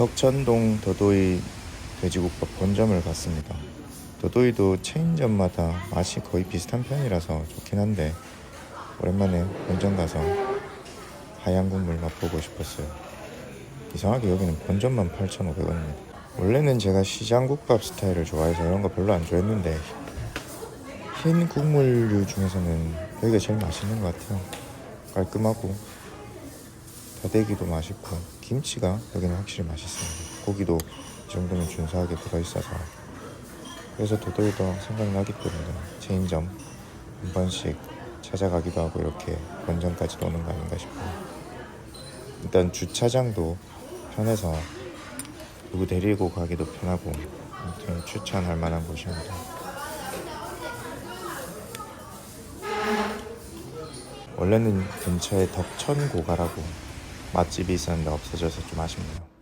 덕천동 더도이 돼지국밥 본점을 갔습니다. 더도이도 체인점마다 맛이 거의 비슷한 편이라서 좋긴 한데 오랜만에 본점 가서 하얀 국물 맛보고 싶었어요. 이상하게 여기는 본점만 8,500원입니다. 원래는 제가 시장국밥 스타일을 좋아해서 이런 거 별로 안 좋아했는데 흰 국물류 중에서는 여기가 제일 맛있는 것 같아요. 깔끔하고 다대기도 맛있고 김치가 여기는 확실히 맛있습니다. 고기도 이 정도면 준수하게 들어있어서 그래서 도도리도 생각나기 때문에 체인점 한 번씩 찾아가기도 하고 이렇게 본점까지 오는 거 아닌가 싶어요. 일단 주차장도 편해서 누구 데리고 가기도 편하고 아무튼 추천할 만한 곳입니다. 원래는 근처에 덕천고가라고 맛집이 있었는데 없어져서 좀 아쉽네요.